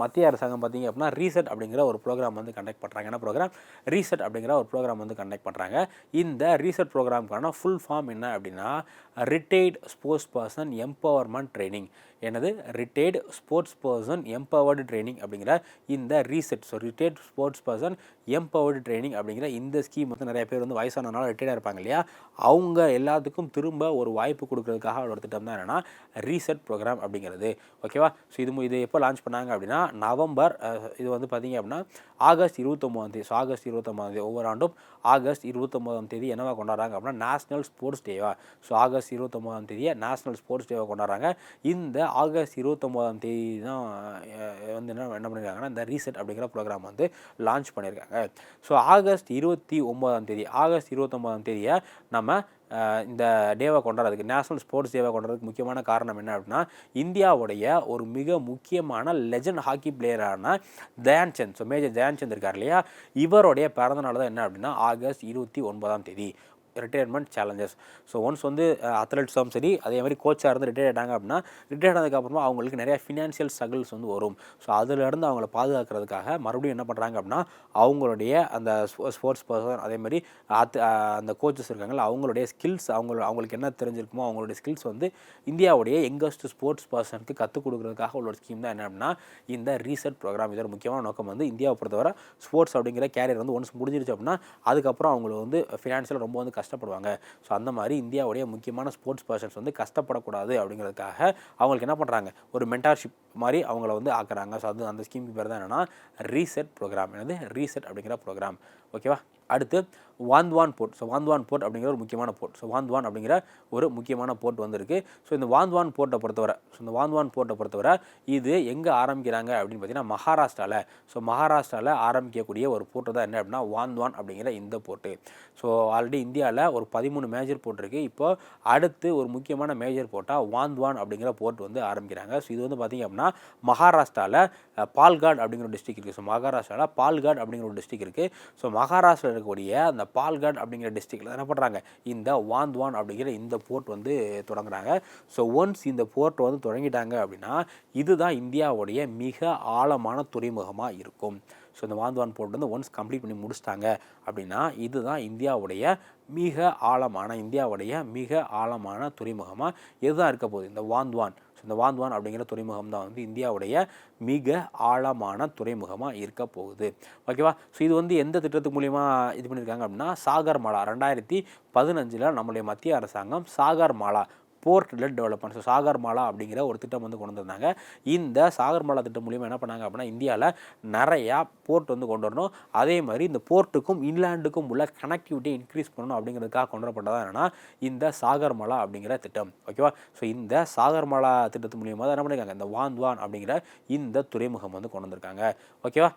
மத்திய அரசாங்கம் பார்த்தீங்க அப்படின்னா ரீசெட் அப்படிங்கிற ஒரு ப்ரோக்ராம் வந்து கண்டக்ட் பண்ணுறாங்க என்ன ப்ரோக்ராம்? ரீசெட் அப்படிங்கிற ஒரு ப்ரோக்ராம் வந்து கண்டக்ட் பண்ணுறாங்க இந்த ரீசெட் ப்ரோக்ராமுக்கான ஃபுல் ஃபார்ம் என்ன அப்படின்னா retired sports person empowerment training எனது retired sports person empowered training அப்படிங்கிற இந்த reset so retired sports person empowered training அப்படிங்கிற இந்த ஸ்கீம் வந்து நிறைய பேர் வந்து வயசானனால ரிட்டையர்டாக இருப்பாங்க இல்லையா? அவங்க எல்லாத்துக்கும் திரும்ப ஒரு வாய்ப்பு கொடுக்கறதுக்காக ஒரு திட்டம் தான் என்னென்னா ரீசெட் ப்ரோக்ராம் அப்படிங்கிறது. ஓகேவா ஸோ இது இது எப்போ லான்ச் பண்ணாங்க அப்படின்னா நவம்பர் இது வந்து பார்த்தீங்க அப்படின்னா ஆகஸ்ட் இருபத்தொம்போதாம் தேதி ஸோ ஆகஸ்ட் இருபத்தொம்போதாம் தேதி ஒவ்வொரு ஆண்டும் ஆகஸ்ட் இருபத்தொம்போதாம் தேதி என்னவா கொண்டாடுறாங்க அப்படின்னா நேஷனல் ஸ்போர்ட்ஸ் டேவா ஸோ ஆகஸ்ட் இருபத்தொம்போதாம் தேதியை நேஷனல் ஸ்போர்ட்ஸ் டேவை கொண்டாடுறாங்க. இந்த ஆகஸ்ட் இருபத்தொம்போதாம் தேதி தான் வந்து என்ன என்ன பண்ணியிருக்காங்கன்னா இந்த ரீசெட் அப்படிங்கிற ப்ரோக்ராம் வந்து லான்ச் பண்ணியிருக்காங்க ஸோ ஆகஸ்ட் இருபத்தி ஒம்போதாம் தேதி ஆகஸ்ட் இருபத்தொம்போதாம் தேதியை நம்ம இந்த டேவை கொண்டாடுறதுக்கு நேஷனல் ஸ்போர்ட்ஸ் டேவை கொண்டாடுறதுக்கு முக்கியமான காரணம் என்ன அப்படின்னா இந்தியாவுடைய ஒரு மிக முக்கியமான லெஜண்ட் ஹாக்கி பிளேயரான தயான் சந்த் ஸோ மேஜர் தயான் சந்த் இருக்கார் இல்லையா? இவருடைய பிறந்த நாள் தான் என்ன அப்படின்னா ஆகஸ்ட் இருபத்தி ஒன்பதாம் தேதி. ரிட்டையர்மெண்ட் சேலஞ்சஸ் ஸோ ஒன்ஸ் வந்து uh, அத்லெட்ஸும் சரி அதே மாதிரி கோச்சாக இருந்து ரிட்டையர் ஆகிட்டாங்க அப்படின்னா ரிட்டையர் ஆனதுக்கப்புறமா அவங்களுக்கு நிறையா ஃபினான்ஷியல் ஸ்ட்ரகிள்ஸ் வந்து வரும். ஸோ அதுலேருந்து அவங்கள பாதுகாக்கிறதுக்காக மறுபடியும் என்ன பண்ணுறாங்க அப்படின்னா அவங்களுடைய அந்த ஸ்போர்ட்ஸ் பர்சன் அதே மாதிரி அத் uh, அந்த கோச்சஸ் இருக்காங்கல்ல அவங்களுடைய ஸ்கில்ஸ் அவங்க அவங்களுக்கு என்ன தெரிஞ்சிருக்குமோ அவங்களுடைய ஸ்கில்ஸ் வந்து இந்தியாவுடைய யங்கஸ்ட் ஸ்போர்ட்ஸ் பர்சனுக்கு கற்றுக் கொடுக்குறதுக்காக உள்ள ஒரு ஸ்கீம் தான் என்ன அப்படின்னா இந்த ரீசெட் ப்ரோக்ராம் இதோட முக்கியமான நோக்கம் வந்து இந்தியாவை பொறுத்தவரை ஸ்போர்ட்ஸ் அப்படிங்கிற கேரியர் வந்து ஒன்ஸ் முடிஞ்சிருச்சு அப்படின்னா அதுக்கப்புறம் அவங்களுக்கு வந்து ஃபினான்ஷியல் ரொம்ப வந்து கஷ்டப்படுவாங்க. ஸோ அந்த மாதிரி இந்தியாவுடைய முக்கியமான ஸ்போர்ட்ஸ் பர்சன்ஸ் வந்து கஷ்டப்படக்கூடாது அப்படிங்கிறதுக்காக அவங்களுக்கு என்ன பண்ணுறாங்க ஒரு மென்டார்ஷிப் மாதிரி அவங்கள வந்து ஆக்குறாங்க. ஸோ அது அந்த ஸ்கீம் பேர் தான் என்னென்னா ரீசெட் ப்ரோக்ராம் என்னது? ரீசெட் அப்படிங்கிற ப்ரோக்ராம் ஓகேவா அடுத்து Vadhavan port so Vadhavan port அப்படிங்கிற ஒரு முக்கியமான போர்ட் ஸோ வாந்த்வான் அப்படிங்கிற ஒரு முக்கியமான போர்ட் வந்திருக்கு. ஸோ இந்த வாந்த்வான் போர்ட்டை பொறுத்தவரை ஸோ இந்த வாந்த்வான் போர்ட்டை பொறுத்தவரை இது எங்கே ஆரம்பிக்கிறாங்க அப்படின்னு பார்த்தீங்கன்னா மகாராஷ்டிராவில் ஸோ மகாராஷ்டிராவில் ஆரம்பிக்கக்கூடிய ஒரு போர்ட்டு தான் என்ன அப்படின்னா வாந்த்வான் அப்படிங்கிற இந்த போர்ட்டு ஸோ ஆல்ரெடி இந்தியாவில் ஒரு பதிமூணு மேஜர் போர்ட் இருக்குது இப்போ அடுத்து ஒரு முக்கியமான மேஜர் போர்ட்டாக வாந்த்வான் அப்படிங்கிற போர்ட் வந்து ஆரம்பிக்கிறாங்க. ஸோ இது வந்து பார்த்திங்க அப்படின்னா மகாராஷ்டிராவில் பால்காட் அப்படிங்கிற ஒரு டிஸ்ட்ரிக் இருக்குது ஸோ மகாராஷ்டிராவில் பால்காட் அப்படிங்கிற ஒரு டிஸ்ட்ரிக் இருக்குது ஸோ மகாராஷ்டிராவில் இருக்கக்கூடிய அந்த பால்காட் அப்படிங்கிற டிஸ்ட்ரிக்டில் என்ன பண்ணுறாங்க இந்த வாந்த்வான் அப்படிங்கிற இந்த போர்ட் வந்து தொடங்குறாங்க. ஸோ ஒன்ஸ் இந்த போர்ட் வந்து தொடங்கிட்டாங்க அப்படின்னா இதுதான் இந்தியாவுடைய மிக ஆழமான துறைமுகமாக இருக்கும். ஸோ இந்த வாந்த்வான் போர்ட் வந்து ஒன்ஸ் கம்ப்ளீட் பண்ணி முடிச்சிட்டாங்க அப்படின்னா இதுதான் இந்தியாவுடைய மிக ஆழமான இந்தியாவுடைய மிக ஆழமான துறைமுகமாக எதுதான் இருக்க போகுது? இந்த வாந்த்வான். இந்த வாந்துவான் அப்படிங்கிற துறைமுகம் தான் வந்து இந்தியாவுடைய மிக ஆழமான துறைமுகமாக இருக்க போகுது. ஓகேவா? ஸோ இது வந்து எந்த திட்டத்து மூலிமா இது பண்ணியிருக்காங்க அப்படின்னா சாகர் மாலா ரெண்டாயிரத்தி பதினஞ்சில் நம்மளுடைய மத்திய அரசாங்கம் Sagarmala port led development so Sagarmala அப்படிங்கிற ஒரு திட்டம் வந்து கொண்டு வந்திருந்தாங்க. இந்த சாகர்மாலா திட்டம் மூலியமாக என்ன பண்ணாங்க அப்படின்னா இந்தியாவில் நிறையா போர்ட் வந்து கொண்டு வரணும். அதே மாதிரி இந்த போர்ட்டுக்கும் இன்லாண்டுக்கும் உள்ள கனெக்டிவிட்டி இன்க்ரீஸ் பண்ணணும் அப்படிங்கிறதுக்காக கொண்டு வரப்பட்டதாக என்னென்னா இந்த சாகர்மாலா அப்படிங்கிற திட்டம். ஓகேவா? ஸோ இந்த சாகர்மாலா திட்டத்து மூலியமாக தான் என்ன பண்ணியிருக்காங்க இந்த வாந்த்வான் அப்படிங்கிற இந்த துறைமுகம் வந்து கொண்டு வந்திருக்காங்க. ஓகேவா?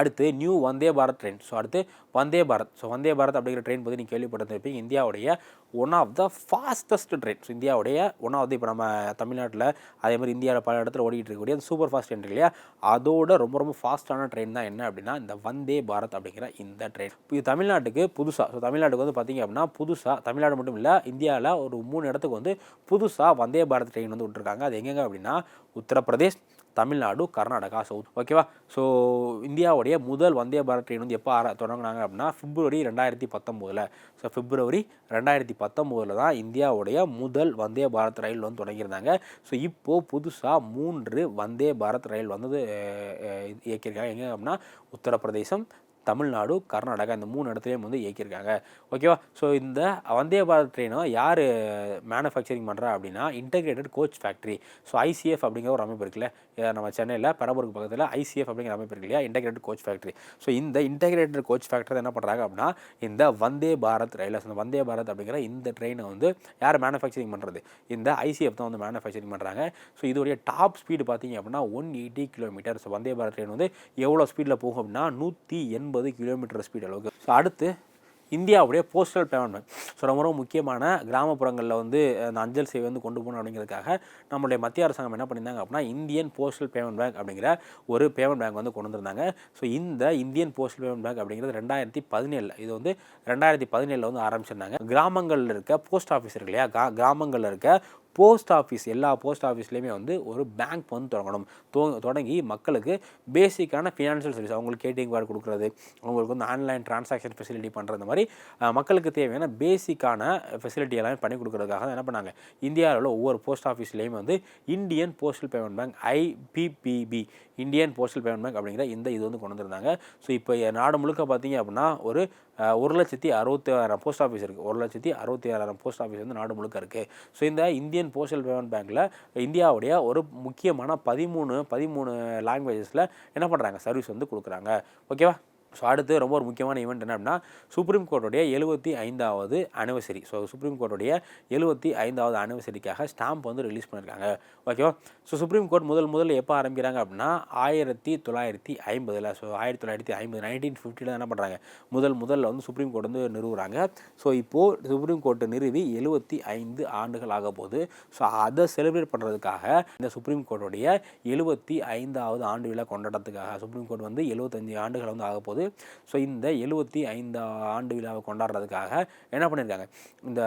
அடுத்து new Vande Bharat train so அடுத்து வந்தே பாரத். ஸோ வந்தே பாரத் அப்படிங்கிற ட்ரெயின் பற்றி நீங்கள் கேள்விப்பட்டிருப்பீங்க இந்தியாவுடைய one of the fastest train so இந்தியாவுடைய ஒன் ஆஃப் த இப்போ நம்ம தமிழ்நாட்டில் அதே மாதிரி இந்தியாவில் பல இடத்துல ஓடிட்டு இருக்கக்கூடிய அந்த சூப்பர் ஃபாஸ்ட் ட்ரெயின் இல்லையா? அதோட ரொம்ப ரொம்ப ஃபாஸ்ட்டான ட்ரெயின் தான் என்ன அப்படின்னா இந்த வந்தே பாரத் அப்படிங்கிற இந்த ட்ரெயின் இப்போ இது தமிழ்நாட்டுக்கு புதுசாக ஸோ தமிழ்நாட்டுக்கு வந்து பார்த்திங்க அப்படின்னா புதுசாக தமிழ்நாடு மட்டும் இல்லை இந்தியாவில் ஒரு மூணு இடத்துக்கு வந்து புதுசாக வந்தே பாரத் ட்ரெயின் வந்து விட்டுருக்காங்க. அது எங்கெங்க அப்படின்னா உத்தரப்பிரதேஷ் தமிழ்நாடு கர்நாடகா சவுத் ஓகேவா ஸோ இந்தியாவுடைய முதல் வந்தே பாரத் ட்ரெயின் வந்து எப்போ ஆர தொடங்கினாங்க அப்படின்னா பிப்ரவரி ரெண்டாயிரத்தி பத்தொம்போதில். ஸோ பிப்ரவரி ரெண்டாயிரத்தி பத்தொம்போதில் தான் இந்தியாவுடைய முதல் வந்தே பாரத் ரயில் வந்து தொடங்கியிருந்தாங்க. ஸோ இப்போது புதுசாக மூன்று வந்தே பாரத் ரயில் வந்து இயக்கியிருக்காங்க. எங்கே அப்படின்னா உத்தரப்பிரதேசம் தமிழ்நாடு கர்நாடகா இந்த மூணு இடத்துலையும் வந்து இயக்கியிருக்காங்க. ஓகேவா ஸோ இந்த வந்தே பாரத் ட்ரெயினை யார் மேனுஃபேக்சரிங் பண்ணுறா அப்படின்னா integrated coach factory so ICF அப்படிங்கிற ஒரு அமைப்பு இருக்குல்ல. நம்ம சென்னையில் பெரம்பூருக்கு பக்கத்தில் ஐசிஎஃப் அப்படிங்கிற அமைப்பு இருக்கு இல்லையா? இன்டெகிரேட்டட் கோச் ஃபேக்ட்ரி ஸோ இந்த இன்டெகிரேட்டட் கோச் ஃபேக்ட்ரி என்ன பண்ணுறாங்க அப்படின்னா இந்த வந்தே பாரத் ரயில் இந்த வந்தே பாரத் அப்படிங்கிற இந்த ட்ரெயினை வந்து யார் மேனுஃபேக்சரிங் பண்ணுறது இந்த ஐசிஎஃப் தான் வந்து மேனுஃபேக்சரிங் பண்ணுறாங்க ஸோ இதோடைய டாப் ஸ்பீடு பார்த்தீங்க அப்படின்னா one eighty kilometre so Vande Bharat train வந்து எவ்வளோ ஸ்பீடில் போகும் அப்படின்னா நூற்றி எண்பது கிலோமீட்டர் ஸ்பீட் அளவுக்கு. ஸோ அடுத்து இந்தியாவுடைய போஸ்டல் பேமெண்ட் பேங்க் ஸோ ரொம்ப ரொம்ப முக்கியமான கிராமப்புறங்களில் வந்து அந்த அஞ்சல் சேவை வந்து கொண்டு போகணும் அப்படிங்கிறதுக்காக நம்மளுடைய மத்திய அரசாங்கம் என்ன பண்ணியிருந்தாங்க அப்படின்னா இந்தியன் போஸ்டல் பேமெண்ட் பேங்க் அப்படிங்கிற ஒரு பேமெண்ட் பேங்க் வந்து கொண்டு வந்திருந்தாங்க. ஸோ இந்த இந்தியன் போஸ்டல் பேமெண்ட் பேங்க் அப்படிங்கிறது ரெண்டாயிரத்தி பதினேழில் இது வந்து ரெண்டாயிரத்தி பதினேழில் வந்து ஆரம்பிச்சிருந்தாங்க. கிராமங்களில் இருக்க போஸ்ட் ஆஃபீஸ் இருக்கு இல்லையா? கிராமங்களில் இருக்க போஸ்ட் ஆஃபீஸ் எல்லா போஸ்ட் ஆஃபீஸ்லேயுமே வந்து ஒரு பேங்க் வந்து தொடங்கணும். தொடங்கி மக்களுக்கு பேசிக்கான ஃபினான்ஷியல் சர்வீஸ் அவங்களுக்கு கேட்டிங் கார்டு கொடுக்குறது அவங்களுக்கு வந்து ஆன்லைன் டிரான்சாக்ஷன் ஃபெசிலிட்டி பண்ணுறது மாதிரி மக்களுக்கு தேவையான பேசிக்கான ஃபெசிலிட்டி எல்லாமே பண்ணி கொடுக்குறதுக்காக என்ன பண்ணாங்க? இந்தியாவில் ஒவ்வொரு போஸ்ட் ஆஃபீஸ்லேயுமே வந்து Indian postal payment bank IPPB Indian postal payment bank அப்படிங்கிற இந்த இது வந்து கொண்டு வந்திருந்தாங்க. ஸோ இப்போ நாடு முழுக்க பார்த்தீங்க அப்படின்னா ஒரு ஒரு லட்சத்தி அறுபத்தி ஆறாயிரம் போஸ்ட் ஆஃபீஸ் இருக்குது ஒரு லட்சத்தி அறுபத்தி ஆறாயிரம் போஸ்ட் ஆஃபீஸ் வந்து நாடு முழுக்க இருக்குது ஸோ இந்த இந்தியன் போஸ்டல் பேமெண்ட் பேங்க்கில் இந்தியாவுடைய ஒரு முக்கியமான பதிமூணு பதிமூணு லாங்குவேஜஸில் என்ன பண்ணுறாங்க சர்வீஸ் வந்து கொடுக்குறாங்க. ஓகேவா ஸோ அடுத்து ரொம்ப ஒரு முக்கியமான ஈவெண்ட் என்ன அப்படின்னா சுப்ரீம் கோர்ட்டுடைய எழுபத்தி ஐந்தாவது அனிவர்சரி ஸோ சுப்ரீம் கோர்ட்டுடைய எழுபத்தி ஐந்தாவது அனிவர்சரிக்காக ஸ்டாம்ப் வந்து ரிலீஸ் பண்ணியிருக்காங்க ஓகேவா ஸோ சுப்ரீம் கோர்ட் முதல் முதல்ல எப்போ ஆரம்பிக்கிறாங்க அப்படின்னா ஆயிரத்தி தொள்ளாயிரத்தி ஐம்பதில். ஸோ ஆயிரத்தி தொள்ளாயிரத்தி ஐம்பது நைன்டீன் ஃபிஃப்டியில் என்ன பண்ணுறாங்க முதல் முதல்ல வந்து சுப்ரீம் கோர்ட் வந்து நிறுவுறாங்க. ஸோ இப்போது சுப்ரீம் கோர்ட்டு நிறுவி எழுபத்தி ஐந்து ஆண்டுகள் ஆக போகுது. ஸோ அதை செலிப்ரேட் பண்ணுறதுக்காக இந்த சுப்ரீம் கோர்ட்டுடைய எழுபத்தி ஐந்தாவது ஆண்டு விழா கொண்டாடத்துக்காக சுப்ரீம் கோர்ட் வந்து எழுபத்தஞ்சு ஆண்டுகள் வந்து ஆக போகுது. ஸோ இந்த எழுபத்தி ஐந்து ஆண்டு விழாவை கொண்டாடுறதுக்காக என்ன பண்ணியிருக்காங்க? இந்த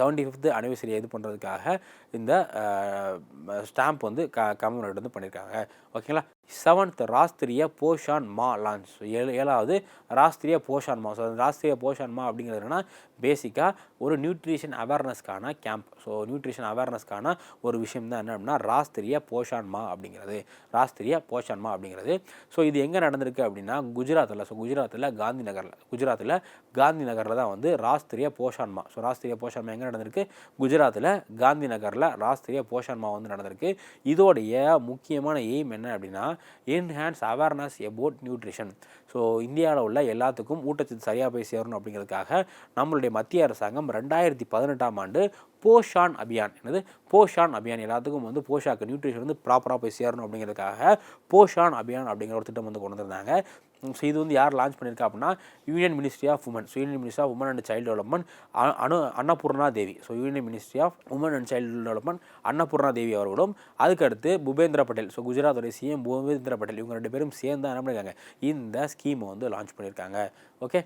செவன்டி ஃபிஃப்த் அனிவர்சரி இது பண்ணுறதுக்காக இந்த ஸ்டாம்ப் வந்து க கமர்மெண்ட் வந்து பண்ணியிருக்காங்க. ஓகேங்களா? செவன்த் ராஸ்திரிய போஷான் மா லான்ச் ஏழு ஏழாவது ராஸ்திரிய போஷான் மா. ஸோ ராஸ்திரிய போஷான் மா அப்படிங்கிறது என்னென்னா பேசிக்காக ஒரு நியூட்ரிஷன் அவேர்னஸ்க்கான கேம்ப் ஸோ நியூட்ரிஷன் அவேர்னஸ்க்கான ஒரு விஷயம் தான் என்ன அப்படின்னா ராஸ்திரிய போஷான் மா அப்படிங்கிறது. ராஸ்திரிய போஷான் மா அப்படிங்கிறது. ஸோ இது எங்கே நடந்திருக்கு அப்படின்னா குஜராத்தில் ஸோ குஜராத்தில் காந்தி நகரில் குஜராத்தில் காந்தி நகரில் தான் வந்து ராஸ்திரிய போஷான்மா ஸோ ராஸ்திரிய போஷான்மா எங்கே நடந்திருக்கு? குஜராத்தில் காந்தி நகரில் ராஸ்திரிய போஷான்மா வந்து நடந்திருக்கு. இதோடைய முக்கியமான எய்ம் என்ன அப்படின்னா enhance awareness about nutrition? So இந்தியாவில் உள்ள எல்லாத்துக்கும் ஊட்டச்சத்து சரியாக போய் சேரணும் அப்படிங்கிறதுக்காக நம்மளுடைய மத்திய அரசாங்கம் ரெண்டாயிரத்தி பதினெட்டாம் ஆண்டு போஷான் அபியான் என்னது? போஷான் அபியான் எல்லாத்துக்கும் வந்து போஷாக்கு நியூட்ரிஷன் வந்து ப்ராப்பராக போய் சேரணும் அப்படிங்கிறதுக்காக போஷான் அபியான் அப்படிங்கிற ஒரு திட்டம் வந்து கொண்டு வந்திருந்தாங்க. ஸோ இது வந்து யார் லான்ச் பண்ணியிருக்கா அப்படின்னா union ministry of women so union ministry of women and child development Anu Annapurna Devi. So union ministry of women and child development Annapurna Devi அவர்களும். அதுக்கடுத்து பூபேந்திர பட்டேல் ஸோ குஜராத்துடைய சிஎம் பூபேந்திர பட்டேல் இவங்க ரெண்டு பேரும் சேர்ந்து என்ன பண்ணியிருக்காங்க இந்த ஸ்கீமை வந்து லான்ச் பண்ணியிருக்காங்க ஓகே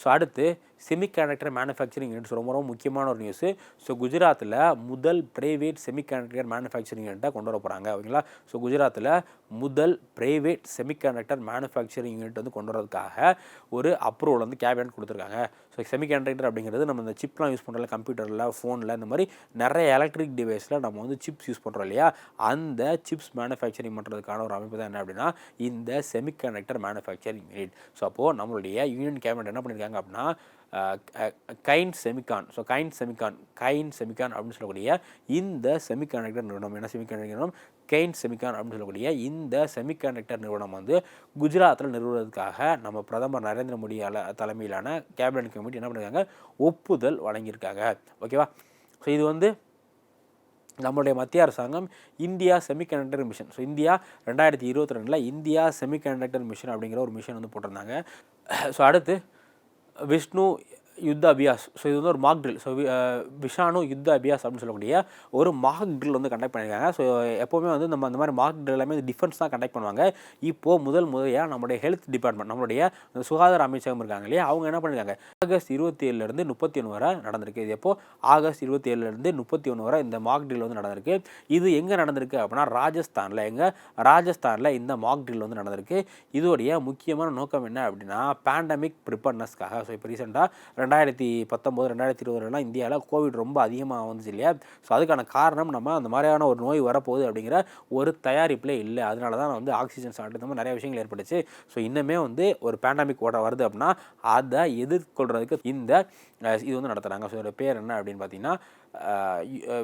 ஸோ அடுத்து செமிகண்டக்டர் மேனுஃபேக்சரிங் யூனிட்ஸ் ரொம்ப ரொம்ப முக்கியமான ஒரு நியூஸு ஸோ குஜராத்தில் முதல் ப்ரைவேட் செமிகண்டக்டர் மேனுஃபேக்சரிங் யூனிட்டை கொண்டு வர போகிறாங்க ஓகேங்களா? ஸோ குஜராத்தில் முதல் ப்ரைவேட் செமிகண்டக்டர் மேனுஃபேக்சரிங் யூனிட் வந்து கொண்டு வரதுக்காக ஒரு அப்ரூவல் வந்து கேபினட் கொடுத்துருக்காங்க. ஸோ செமிகண்டக்டர் அப்படிங்கிறது நம்ம இந்த சிப்லாம் யூஸ் பண்ணுறோம் கம்ப்யூட்டரில் ஃபோனில் இந்த மாதிரி நிறைய எலக்ட்ரிக் டிவைஸில் நம்ம வந்து சிப்ஸ் யூஸ் பண்ணுறோம் இல்லையா? அந்த சிப்ஸ் மேனுஃபேக்சரிங் பண்ணுறதுக்கான ஒரு அமைப்பு தான் என்ன அப்படின்னா இந்த செமிகண்டக்டர் மேனுஃபேக்சரிங் யூனிட் ஸோ அப்போது நம்மளுடைய யூனியன் கேபினட் என்ன பண்ணியிருக்காங்க அப்படின்னா Kaynes Semicon. So Kaynes Semicon Kaynes Semicon அப்படின்னு சொல்லக்கூடிய இந்த செமிகண்டக்டர் நிறுவனம். என்ன செமிகண்டக்டர் நிறுவனம்? கெயின் செமிகான் அப்படின்னு சொல்லக்கூடிய இந்த செமிகண்டக்டர் நிறுவனம் வந்து குஜராத்தில் நிறுவுவதற்காக நம்ம பிரதமர் நரேந்திர மோடி தலைமையிலான கேபினட் கமிட்டி என்ன பண்ணியிருக்காங்க ஒப்புதல் வழங்கியிருக்காங்க. ஓகேவா ஸோ இது வந்து நம்மளுடைய மத்திய அரசாங்கம் India semiconductor mission so India ரெண்டாயிரத்தி இருபத்தி ரெண்டில் இந்தியா செமிகண்டக்டர் மிஷன் அப்படிங்கிற ஒரு மிஷன் வந்து போட்டிருந்தாங்க. ஸோ அடுத்து વિષ્ણુ யுத்த அபியாஸ். ஸோ இது வந்து ஒரு மாக் ட்ரில் ஸோ விஷானு யுத்த அபியாஸ் அப்படின்னு சொல்லக்கூடிய ஒரு மாக் ட்ரில் வந்து கண்டக்ட் பண்ணியிருக்காங்க ஸோ எப்போவுமே வந்து நம்ம அந்த மாதிரி மாக் ட்ரில் எல்லாமே டிஃபென்ஸ் தான் கண்டக்ட் பண்ணுவாங்க. இப்போது முதல் முறையாக நம்மளுடைய ஹெல்த் டிபார்ட்மெண்ட் நம்மளுடைய சுகாதார அமைச்சகம் இருக்காங்க இல்லையா? அவங்க என்ன பண்ணியிருக்காங்க ஆகஸ்ட் இருபத்தி ஏழுலேருந்து முப்பத்தி ஒன்று வரை நடந்திருக்கு. இது எப்போ? ஆகஸ்ட் இருபத்தி ஏழுலேருந்து முப்பத்தி ஒன்று வரை இந்த மாக் ட்ரில் வந்து நடந்திருக்கு. இது எங்கே நடந்திருக்கு அப்படின்னா ராஜஸ்தானில் எங்கே ராஜஸ்தானில் இந்த மாக் ட்ரில் வந்து நடந்திருக்கு. இதோடைய முக்கியமான நோக்கம் என்ன அப்படின்னா பேண்டமிக் ப்ரிப்பர்னஸ்க்காக ஸோ இப்போ ரீசெண்டாக ரெண்டாயிரத்தி பத்தொம்போது ரெண்டாயிரத்தி இருபதுலாம் இந்தியாவில் கோவிட் ரொம்ப அதிகமாக வந்துச்சு இல்லையா? ஸோ அதுக்கான காரணம் நம்ம அந்த மாதிரியான ஒரு நோய் வரப்போகுது அப்படிங்கிற ஒரு தயாரிப்பில் இல்லை. அதனால தான் வந்து ஆக்சிஜன் ஷார்ட் இந்த மாதிரி நிறைய விஷயங்கள் ஏற்பட்டுச்சு. ஸோ இன்னுமே வந்து ஒரு பேண்டமிக் ஓட வருது அப்படின்னா அதை எதிர்கொள்கிறதுக்கு இந்த இது வந்து நடத்துகிறாங்க ஸோ இதோட பேர் என்ன அப்படின்னு பார்த்தீங்கன்னா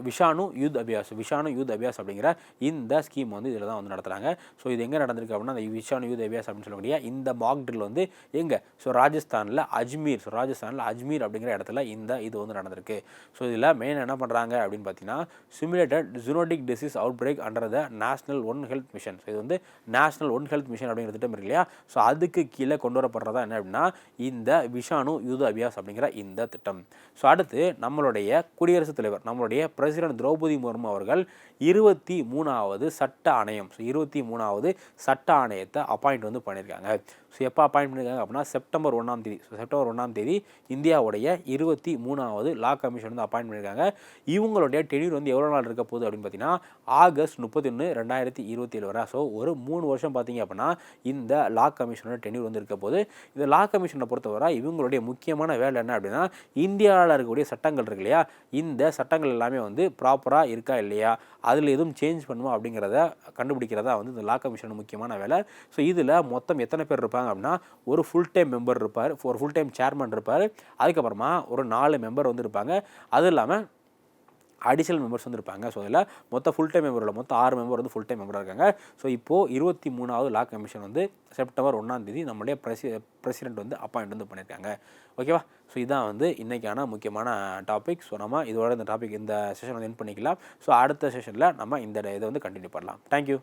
விஷானு யூத் அபியாஸ் விஷானு யூத் அபியாஸ் அப்படிங்கிற இந்த ஸ்கீம் வந்து இதில் தான் வந்து நடத்துகிறாங்க ஸோ இது எங்கே நடந்திருக்கு அப்படின்னா அந்த விஷானு யூத் அபியாஸ் அப்படின்னு சொல்லக்கூடிய இந்த மாக் ட்ரில் வந்து எங்கே? ஸோ ராஜஸ்தானில் அஜ்மீர் ஸோ ராஜஸ்தானில் அஜ்மீர் அப்படிங்கிற இடத்துல இந்த இது வந்து நடந்திருக்கு. ஸோ இதில் மெயின் என்ன பண்ணுறாங்க அப்படின்னு பார்த்தீங்கன்னா simulated zoonotic disease outbreak under the national one health mission so இது வந்து நேஷனல் ஒன் ஹெல்த் மிஷன் அப்படிங்கிற திட்டம் இருக்கு இல்லையா? ஸோ அதுக்கு கீழே கொண்டு வரப்படுறதா என்ன அப்படின்னா இந்த விஷானு யூத் அபியாஸ் அப்படிங்கிற இந்த திட்டம். ஸோ அடுத்து நம்மளுடைய குடியரசு தலைவர். நம்மளுடைய பிரசிடென்ட் திரௌபதி முர்மு அவர்கள் இருபத்தி மூணாவது சட்ட ஆணையம். ஸோ இருபத்தி மூணாவது சட்ட ஆணையத்தை அப்பாயிண்ட் வந்து பண்ணியிருக்காங்க. ஸோ எப்போ அப்பாயின் பண்ணியிருக்காங்க அப்படின்னா செப்டம்பர் ஒன்றாம் தேதி. ஸோ செப்டம்பர் ஒன்றாம் தேதி இந்தியாவுடைய இருபத்தி மூணாவது லா கமிஷன் வந்து அப்பாயின் பண்ணியிருக்காங்க இவங்களுடைய டெனியூர் வந்து எவ்வளோ நாள் இருக்க போகுது அப்படின்னு பார்த்தீங்கன்னா ஆகஸ்ட் முப்பத்தி ஒன்று ரெண்டாயிரத்தி இருபத்தி ஏழு வரை. ஸோ ஒரு மூணு வருஷம் பார்த்தீங்க அப்படின்னா இந்த லா கமிஷனோட டெனியூர் வந்து இருக்க போது இந்த லா கமிஷனை பொறுத்தவரை இவங்களுடைய முக்கியமான வேலை என்ன அப்படின்னா இந்தியாவில் இருக்கக்கூடிய சட்டங்கள் இருக்கு இல்லையா? இந்த சட்டங்கள் எல்லாமே வந்து ப்ராப்பராக இருக்கா இல்லையா? அதில் எதுவும் சேஞ்ச் பண்ணுமா அப்படிங்கிறத கண்டுபிடிக்கிறதா வந்து இந்த லா கமிஷன் முக்கியமான வேலை. ஸோ இதில் மொத்தம் எத்தனை பேர் இருப்பாங்க? அப்படின்னா ஒரு ஃபுல் டைம் மெம்பர் இருப்பார் ஒரு ஃபுல் டைம் சேர்மன் இருப்பார். அதுக்கப்புறமா ஒரு நாலு மெம்பர் வந்து இருப்பாங்க. இல்லாமல் அடிஷனல் மெம்பர்ஸ் வந்து இருப்பாங்க. ஸோ இதில் மொத்தம் ஃபுல் டைம் மெம்பரில் மொத்தம் ஆறு மெம்பர் வந்து ஃபுல் டைம் மெம்பராக இருக்காங்க. ஸோ இப்போது இருபத்தி மூணாவது லா கமிஷன் வந்து செப்டம்பர் ஒன்றாந்தேதி நம்மளுடைய பிரசி பிரசிடென்ட் வந்து அப்பாயிண்ட் வந்து பண்ணியிருக்காங்க ஓகேவா ஸோ இதான் வந்து இன்றைக்கான முக்கியமான டாபிக் ஸோ நம்ம இதோட இந்த டாபிக் இந்த செஷன் வந்து என் பண்ணிக்கலாம். ஸோ அடுத்த செஷனில் நம்ம இந்த இதை வந்து கண்டினியூ பண்ணலாம். தேங்க்யூ